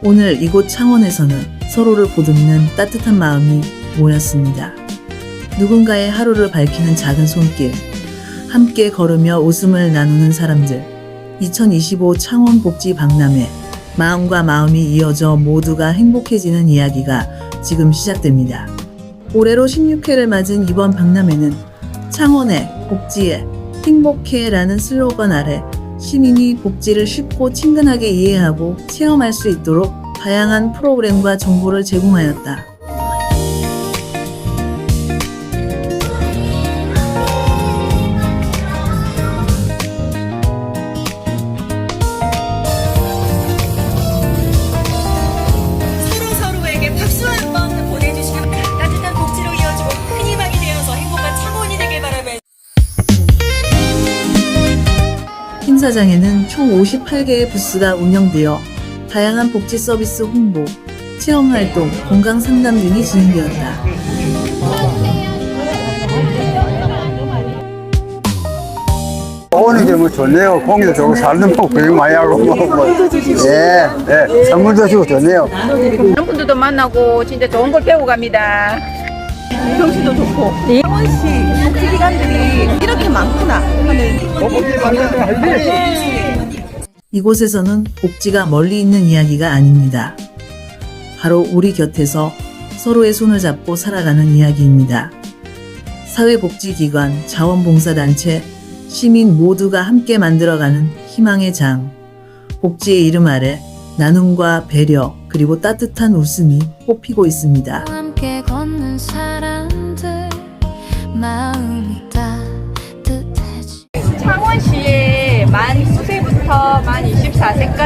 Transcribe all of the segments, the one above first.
오늘 이곳 창원에서는 서로를 보듬는 따뜻한 마음이 모였습니다. 누군가의 하루를 밝히는 작은 손길, 함께 걸으며 웃음을 나누는 사람들. 2025 창원 복지 박람회. 마음과 마음이 이어져 모두가 행복해지는 이야기가 지금 시작됩니다. 올해로 16회를 맞은 이번 박람회는 창원의 복지에 행복해라는 슬로건 아래 시민이 복지를 쉽고 친근하게 이해하고 체험할 수 있도록 다양한 프로그램과 정보를 제공하였다. 행사장에는 총 58개의 부스가 운영되어 다양한 복지 서비스 홍보, 체험 활동, 건강 상담 등이 진행되었다. 오늘 되면 좋네요. 공기도 좋고 살도 먹고 구경 많이 하고 뭐, 뭐. 예, 예, 선물도 주고 좋네요. 그런 분들도 만나고 진짜 좋은 걸 배우고 갑니다. 경치도 좋고 창원시 복지기관들이 이렇게 많구나 이곳에서는 복지가 멀리 있는 이야기가 아닙니다. 바로 우리 곁에서 서로의 손을 잡고 살아가는 이야기입니다. 사회복지기관, 자원봉사단체, 시민 모두가 함께 만들어가는 희망의 장. 복지의 이름 아래 나눔과 배려, 그리고 따뜻한 웃음이 꽃피고 있습니다.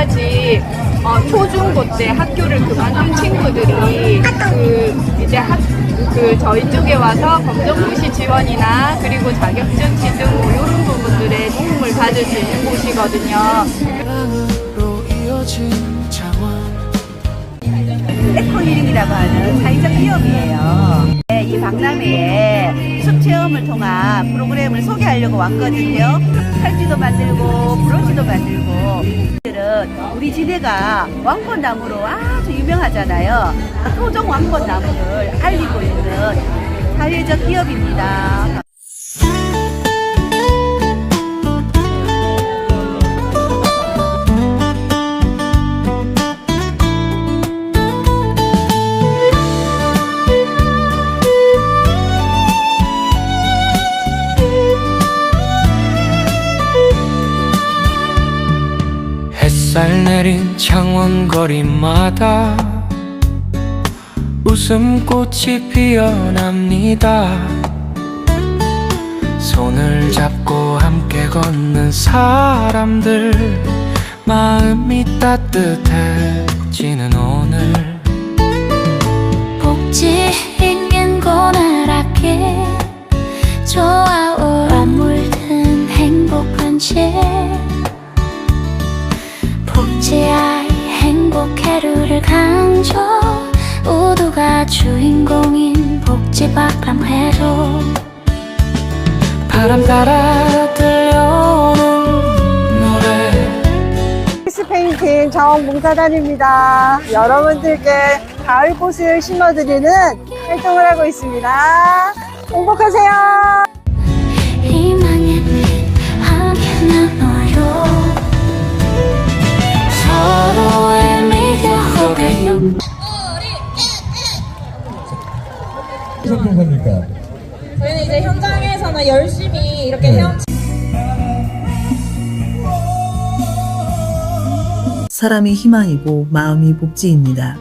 24세까지 어, 초중고 때 학교를 그만둔 친구들이 그 이제 학, 그 저희 쪽에 와서 검정고시 지원이나 그리고 자격증 취득 뭐 이런 부분들에 도움을 받을 수 있는 곳이거든요. 에코힐링이라고 하는 사회적 기업이에요. 네, 이 박람회에 숲 체험을 통한 프로그램을 소개하려고 왔거든요. 팔찌도 만들고 브로치도 만들고 오늘은 우리 지대가 왕건나무로 아주 유명하잖아요. 토종 왕건나무를 알리고 있는 사회적 기업입니다. 햇살 내린 창원 거리마다 웃음꽃이 피어납니다. 손을 잡고 함께 걷는 사람들 마음이 따뜻해지는 오늘 행복해루를 강조 모두가 주인공인 복지박람회로 바람 따라 들려오는 노래 피스 페인팅 자원봉사단입니다. 여러분들께 가을 꽃을 심어드리는 활동을 하고 있습니다. 행복하세요. 저희는 이제 현장에서는 열심히 이렇게 헤엄치 사람이 희망이고 마음이 복지입니다.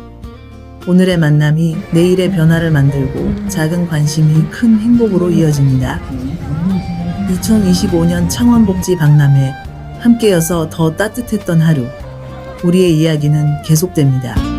오늘의 만남이 내일의 변화를 만들고 작은 관심이 큰 행복으로 이어집니다. 2025년 창원복지 박람회 함께여서 더 따뜻했던 하루. 우리의 이야기는 계속됩니다.